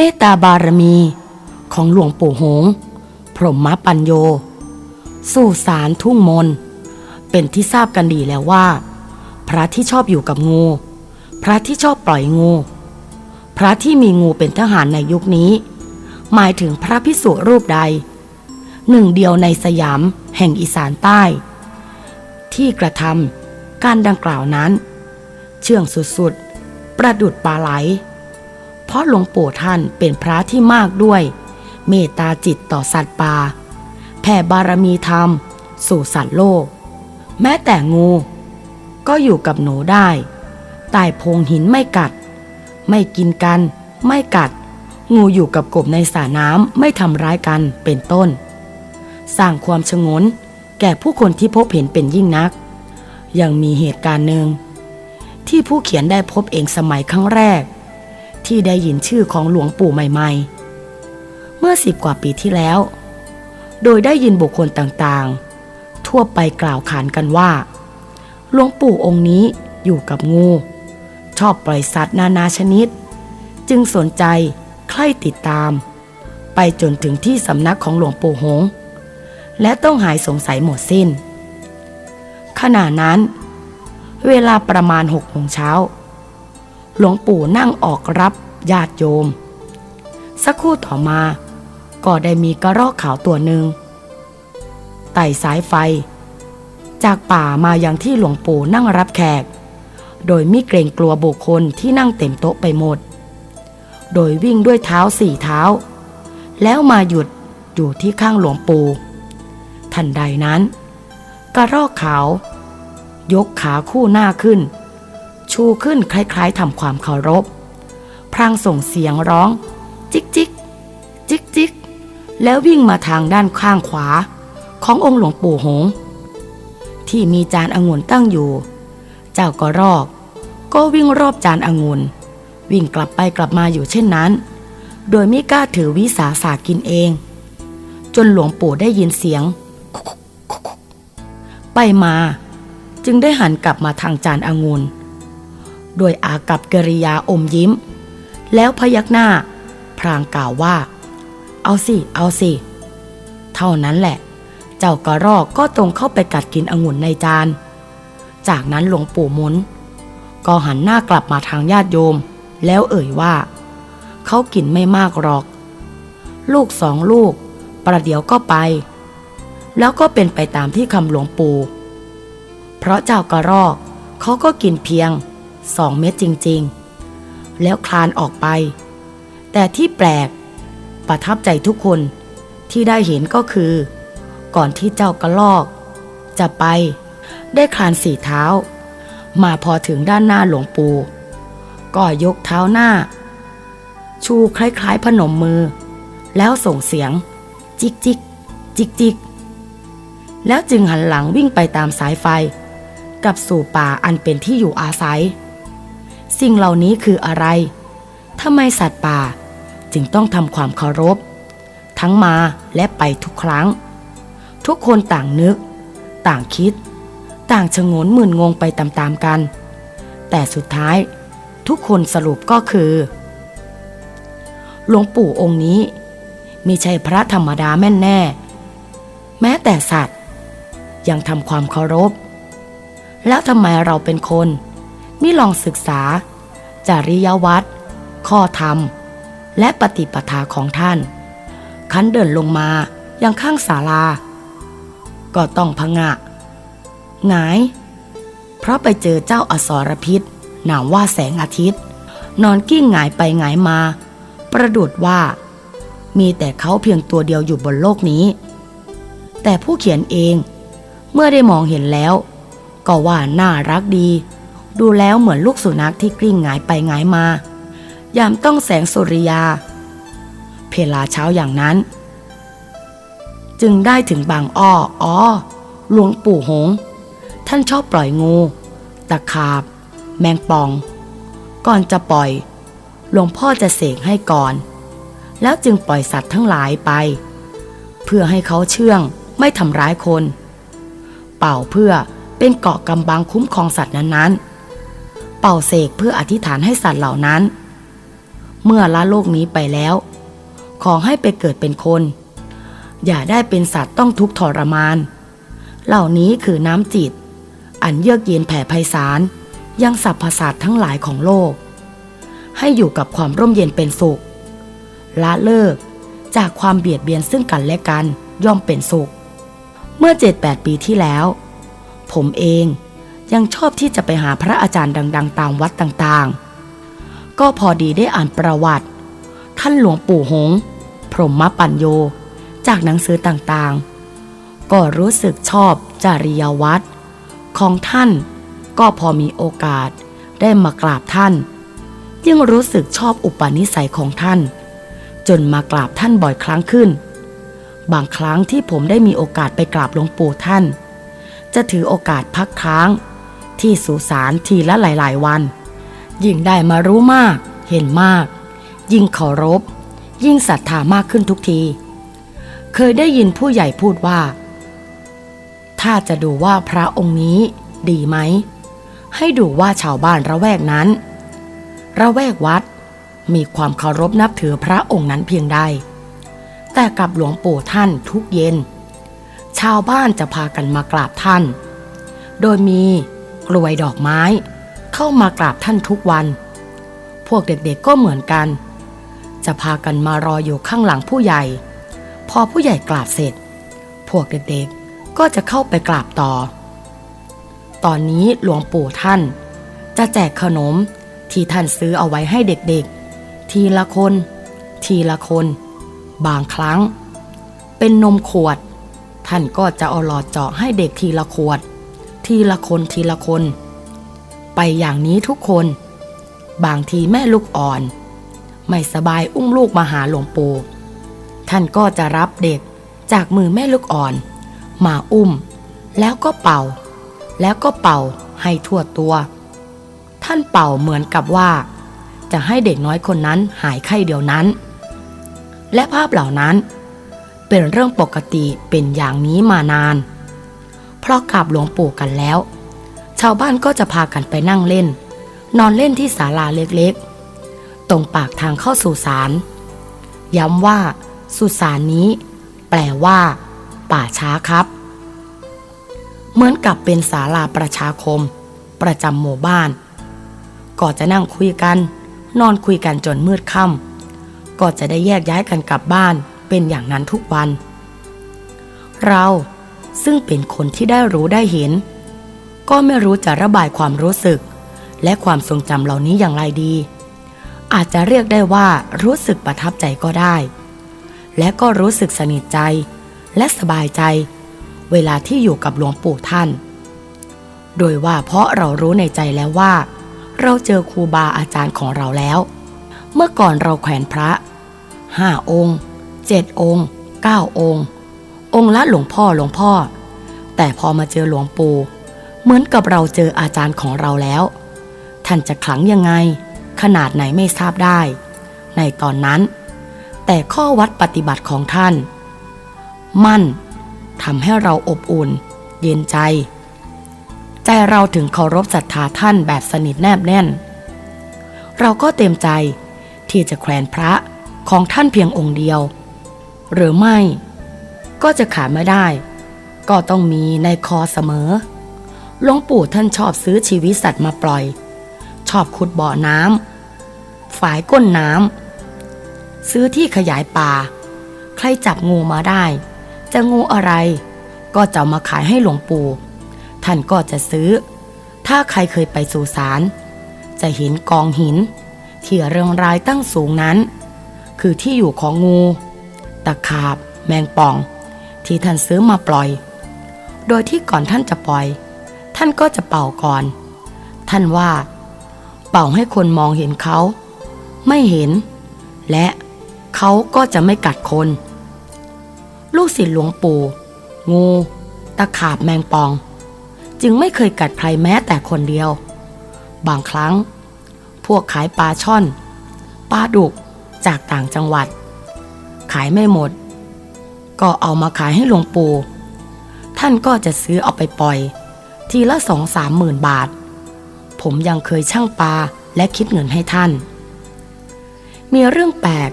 เมตตาบารมีของหลวงปู่หง พรหมปัญโย สู่สารทุ่งมน เป็นที่ทราบกันดีแล้วว่า พระที่ชอบอยู่กับงู พระที่ชอบปล่อยงู พระที่มีงูเป็นทหารในยุคนี้ หมายถึงพระพิสุรูปใด หนึ่งเดียวในสยามแห่งอีสานใต้ ที่กระทำการดังกล่าวนั้น เชื่องสุดๆ ประดุดปลาไหล เพราะหลวงปู่ท่านเป็นพระที่มากด้วย เมตตาจิตต่อสัตว์ป่าแผ่บารมีธรรม สู่สัตว์โลก แม้แต่งู ก็อยู่กับหนูได้ใต้พงหินไม่กัด ไม่กินกัน ไม่กัด งูอยู่กับกบในสระน้ำไม่ทำร้ายกันเป็นต้น สร้างความชงน แก่ผู้คนที่พบเห็นเป็นยิ่งนัก ยังมีเหตุการณ์หนึ่งที่ผู้เขียนได้พบเองสมัยครั้งแรก ที่ได้ยินชื่อของหลวงปู่ใหม่ๆ เมื่อสิบกว่าปีที่แล้ว โดยได้ยินบุคคลต่างๆ ทั่วไปกล่าวขานกันว่า หลวงปู่องค์นี้อยู่กับงู ชอบปล่อยสัตว์นานาชนิด จึงสนใจใคร่ติดตาม ไปจนถึงที่สำนักของหลวงปู่หง และต้องหายสงสัยหมดสิ้น ขณะนั้น เวลาประมาณหกโมงเช้า หลวงปู่นั่งออกรับญาติโยม สักครู่ต่อมา ก็ได้มีกระรอกขาวตัวหนึ่งไต่สายไฟ จากป่ามาอยังที่หลวงปู่นั่งรับแขก โดยมิเกรงกลัวบุคคลที่นั่งเต็มโต๊ะไปหมด โดยวิ่งด้วยเท้าสี่เท้า แล้วมาหยุดอยู่ที่ข้างหลวงปู่ทันใดนั้น กระรอกขาว ยกขาคู่หน้าขึ้น ชูขึ้นคล้ายๆทำความเคารพ พรางส่งเสียงร้อง จิกจิกจิกจิกแล้ววิ่งมาทางด้านข้างขวา ขององค์หลวงปู่หง ที่มีจานองุ่นตั้งอยู่ เจ้ากระรอก ก็วิ่งรอบจานองุ่นวิ่งกลับไปกลับมาอยู่เช่นนั้น โดยไม่กล้าถือวิสาสะกินเอง จนหลวงปู่ได้ยินเสียง ไปมา จึงได้หันกลับมาทางจานองุ่น โดยอากับกริยาอมยิ้ม แล้วพยักหน้า พรางกล่าวว่า เอาสิ เอาสิ เท่านั้นแหละ เจ้ากระรอกก็ตรงเข้าไปกัดกินองุ่นในจาน จากนั้นหลวงปู่มุนก็หันหน้ากลับมาทางญาติโยม แล้วเอ่ยว่า เขากินไม่มากหรอก ลูกสองลูก ประเดี๋ยวก็ไป แล้วก็เป็นไปตามที่คำหลวงปู่เพราะเจ้ากระรอกเขาก็กินเพียง สองเม็ดจริงๆ แล้วคลานออกไป แต่ที่แปลก ประทับใจทุกคนที่ได้เห็นก็คือ ก่อนที่เจ้ากระรอก จะไปได้คลานสี่เท้า มาพอถึงด้านหน้าหลวงปู่ก็ยกเท้าหน้า ชูคล้ายๆพนมมือ แล้วส่งเสียง จิกจิกจิกจิกแล้วจึงหันหลังวิ่งไปตามสายไฟกับสู่ป่าอันเป็นที่อยู่อาศัย สิ่งเหล่านี้คืออะไรทำไมสัตว์ป่า จึงต้องทำความเคารพ ทั้งมาและไปทุกครั้ง ทุกคนต่างนึก ต่างคิด ต่างชงนหมื่นงงไปตามๆกัน แต่สุดท้ายทุกคนสรุปก็คือ หลวงปู่องค์นี้ม่ใช่พระธรรมดาแม่นแน่ แม้แต่สัตว์ ยังทำความเคารพ แล้วทำไมเราเป็นคน มิลองศึกษา จริยวัตรข้อธรรม และปฏิปทาของท่าน คันเดินลงมายังข้างศาลา ก็ต้องพงะหงายเพราะไปเจอเจ้าอสรพิษนามว่าแสงอาทิตย์ นอนกิ้งหงายไปหงายมา ประดุดว่า มีแต่เขาเพียงตัวเดียวอยู่บนโลกนี้ แต่ผู้เขียนเอง เมื่อได้มองเห็นแล้ว ก็ว่าน่ารักดี ดูแล้วเหมือนลูกสุนัขที่กลิ้งหงายไปหงายมา ยามต้องแสงสุริยา เพลาเช้าอย่างนั้น จึงได้ถึงบางอ้ออ๋อหลวงปู่หง ท่านชอบปล่อยงู ตะขาบ แมงป่อง ก่อนจะปล่อย หลวงพ่อจะเสกให้ก่อน แล้วจึงปล่อยสัตว์ทั้งหลายไป เพื่อให้เขาเชื่องไม่ทำร้ายคน เป่าเพื่อเป็นเกาะกำบังคุ้มครองสัตว์นั้นๆ เป่าเสกเพื่ออธิษฐานให้สัตว์เหล่านั้น เมื่อละโลกนี้ไปแล้ว ขอให้ไปเกิดเป็นคน อย่าได้เป็นสัตว์ต้องทุกข์ทรมาน เหล่านี้คือน้ำจิต อันเยือกเย็นแผ่ไพศาลยังสรรพสัตว์ทั้งหลายของโลก ให้อยู่กับความร่มเย็นเป็นสุข ละเลิกจากความเบียดเบียนซึ่งกันและกันย่อมเป็นสุข เมื่อ 7-8 ปีที่แล้ว ผมเอง ยังชอบที่จะไปหาพระอาจารย์ดัง ๆ ตามวัดต่างๆ ก็พอดีได้อ่านประวัติ ท่านหลวงปู่หง พรหมปัญโย จากหนังสือต่างๆ ก็รู้สึกชอบจริยวัตรของท่านก็พอมีโอกาสได้มากราบท่าน ยิ่งรู้สึกชอบอุปนิสัยของท่าน จนมากราบท่านบ่อยครั้งขึ้น บางครั้งที่ผมได้มีโอกาสไปกราบหลวงปู่ท่าน จะถือโอกาสพักค้าง ที่สุสานทีละหลาย ๆ วัน ยิ่งได้มารู้มาก เห็นมาก ยิ่งเคารพ ยิ่งศรัทธามากขึ้นทุกที เคยได้ยินผู้ใหญ่พูดว่า ถ้าจะดูว่าพระองค์นี้ดีไหม ให้ดูว่าชาวบ้านระแวกนั้น ระแวกวัดมีความเคารพนับถือพระองค์นั้นเพียงใด แต่กับหลวงปู่ท่านทุกเย็น ชาวบ้านจะพากันมากราบท่าน โดยมี กลวยดอกไม้ เข้ามากราบท่านทุกวัน พวกเด็กๆก็เหมือนกัน จะพากันมารออยู่ข้างหลังผู้ใหญ่ พอผู้ใหญ่กราบเสร็จ พวกเด็กๆก็จะเข้าไปกราบต่อ ตอนนี้หลวงปู่ท่าน จะแจกขนมที่ท่านซื้อเอาไว้ให้เด็กๆ ทีละคน ทีละคน บางครั้ง เป็นนมขวด ท่านก็จะเอาหลอดเจาะให้เด็กทีละขวด ทีละคนทีละคน ไปอย่างนี้ทุกคน บางทีแม่ลูกอ่อน ไม่สบายอุ้มลูกมาหาหลวงปู่ท่านก็จะรับเด็กจากมือแม่ลูกอ่อน มาอุ้ม แล้วก็เป่า แล้วก็เป่าให้ทั่วตัว ท่านเป่าเหมือนกับว่า จะให้เด็กน้อยคนนั้นหายไข้เดียวนั้น และภาพเหล่านั้นเป็นเรื่องปกติเป็นอย่างนี้มานาน ราะกราบหลวงปู่กันแล้ว ชาวบ้านก็จะพากันไปนั่งเล่น นอนเล่นที่ศาลาเล็กๆ ตรงปากทางเข้าสู่ศาลย้ำว่า สุสานนี้ แปลว่า ป่าช้าครับ เหมือนกับเป็นศาลาประชาคม ประจำหมู่บ้าน ก็จะนั่งคุยกัน นอนคุยกันจนมืดค่ำก็จะได้แยกย้ายกันกลับบ้านเป็นอย่างนั้นทุกวัน เรา ซึ่งเป็นคนที่ได้รู้ได้เห็น ก็ไม่รู้จะระบายความรู้สึก และความทรงจำเหล่านี้อย่างไรดี อาจจะเรียกได้ว่ารู้สึกประทับใจก็ได้ และก็รู้สึกสนิทใจ และสบายใจ เวลาที่อยู่กับหลวงปู่ท่าน โดยว่าเพราะเรารู้ในใจแล้วว่า เราเจอครูบาอาจารย์ของเราแล้ว เมื่อก่อนเราแขวนพระห้าองค์เจ็ดองค์เก้าองค์ องค์ละหลวงพ่อหลวงพ่อ แต่พอมาเจอหลวงปู่เหมือนกับเราเจออาจารย์ของเราแล้ว ท่านจะขลังยังไง ขนาดไหนไม่ทราบได้ ในตอนนั้น แต่ข้อวัดปฏิบัติของท่าน มั่นทำให้เราอบอุ่น เย็นใจ ใจเราถึงเคารพศรัทธาท่านแบบสนิทแนบแน่น เราก็เต็มใจที่จะแขวนพระของท่านเพียงองค์เดียว หรือไม่ ก็จะขาดไม่ได้ ก็ต้องมีในคอเสมอหลวงปู่ท่านชอบซื้อชีวิตสัตว์มาปล่อย ชอบขุดบ่อน้ำฝายก้นน้ำซื้อที่ขยายป่า ใครจับงูมาได้ จะงูอะไร ก็จะมาขายให้หลวงปู่ ท่านก็จะซื้อ ถ้าใครเคยไปสู่ศาลจะเห็นกองหิน ที่เรียงรายตั้งสูงนั้น คือที่อยู่ของงู ตะขาบ แมงป่อง ที่ท่านซื้อมาปล่อย โดยที่ก่อนท่านจะปล่อย ท่านก็จะเป่าก่อน ท่านว่า เป่าให้คนมองเห็นเขา ไม่เห็น และเขาก็จะไม่กัดคน ลูกศิษย์หลวงปู่ งู ตะขาบแมงปอง จึงไม่เคยกัดใครแม้แต่คนเดียว บางครั้ง พวกขายปลาช่อนปลาดุกจากต่างจังหวัด ขายไม่หมด ก็เอามาขายให้หลวงปู่ ท่านก็จะซื้อเอาไปปล่อย ทีละสองสามหมื่นบาท ผมยังเคยช่างปลาและคิดเงินให้ท่าน มีเรื่องแปลก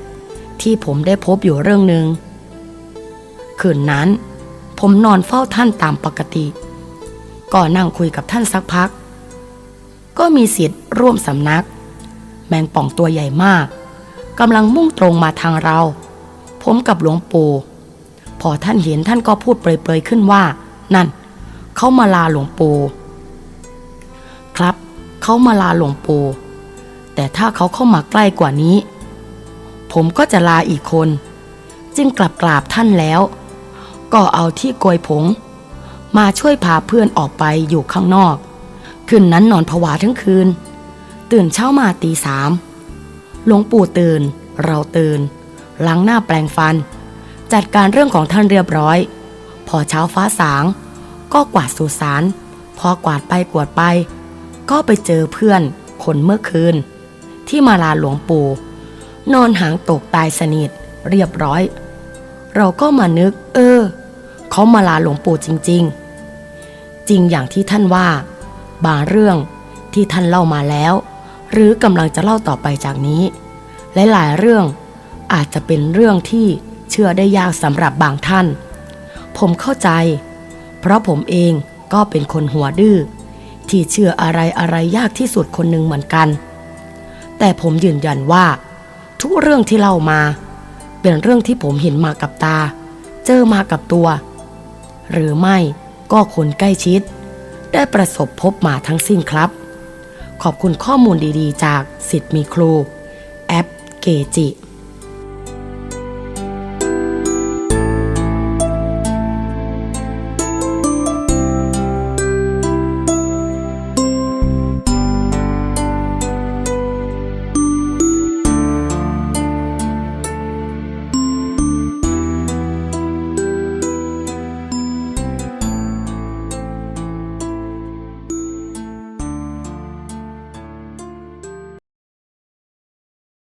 ที่ผมได้พบอยู่เรื่องหนึ่งคืนนั้น ผมนอนเฝ้าท่านตามปกติ ก็นั่งคุยกับท่านสักพัก ก็มีสิทธิ์ร่วมสำนัก แมงป่องตัวใหญ่มากกำลังมุ่งตรงมาทางเรา ผมกับหลวงปู่ พอท่านเห็นท่านก็พูดเปรยๆขึ้นว่า นั่น เขามาลาหลวงปู่ครับ เขามาลาหลวงปู่แต่ถ้าเขาเข้ามาใกล้กว่านี้ ผมก็จะลาอีกคน จึงกลับกราบท่านแล้ว ก็เอาที่โกยผง มาช่วยพาเพื่อนออกไปอยู่ข้างนอก คืนนั้นนอนผวาทั้งคืน ตื่นเช้ามาตีสามหลวงปู่ตื่น เราตื่นล้างหน้าแปลงฟัน จัดการเรื่องของท่านเรียบร้อย พอเช้าฟ้าสาง ก็กวาดสุสานพอกวาดไปกวาดไป ก็ไปเจอเพื่อนคนเมื่อคืน ที่มาลาหลวงปู่ นอนหางตกตายสนิทเรียบร้อย เราก็มานึก เออเขามาลาหลวงปู่จริง ๆ จริงอย่างที่ท่านว่า บางเรื่องที่ท่านเล่ามาแล้ว หรือกำลังจะเล่าต่อไปจากนี้ หลายเรื่องอาจจะเป็นเรื่องที่ เชื่อได้ยากสำหรับบางท่าน ผมเข้าใจ เพราะผมเองก็เป็นคนหัวดื้อที่เชื่ออะไรอะไรยากที่สุดคนหนึ่งเหมือนกัน แต่ผมยืนยันว่า ทุกเรื่องที่เล่ามา เป็นเรื่องที่ผมเห็นมากับตา เจอมากับตัว หรือไม่ก็คนใกล้ชิด ได้ประสบพบมาทั้งสิ้นครับ ขอบคุณข้อมูลดีๆ จากสิทธิ์มีครู แอปเกจิ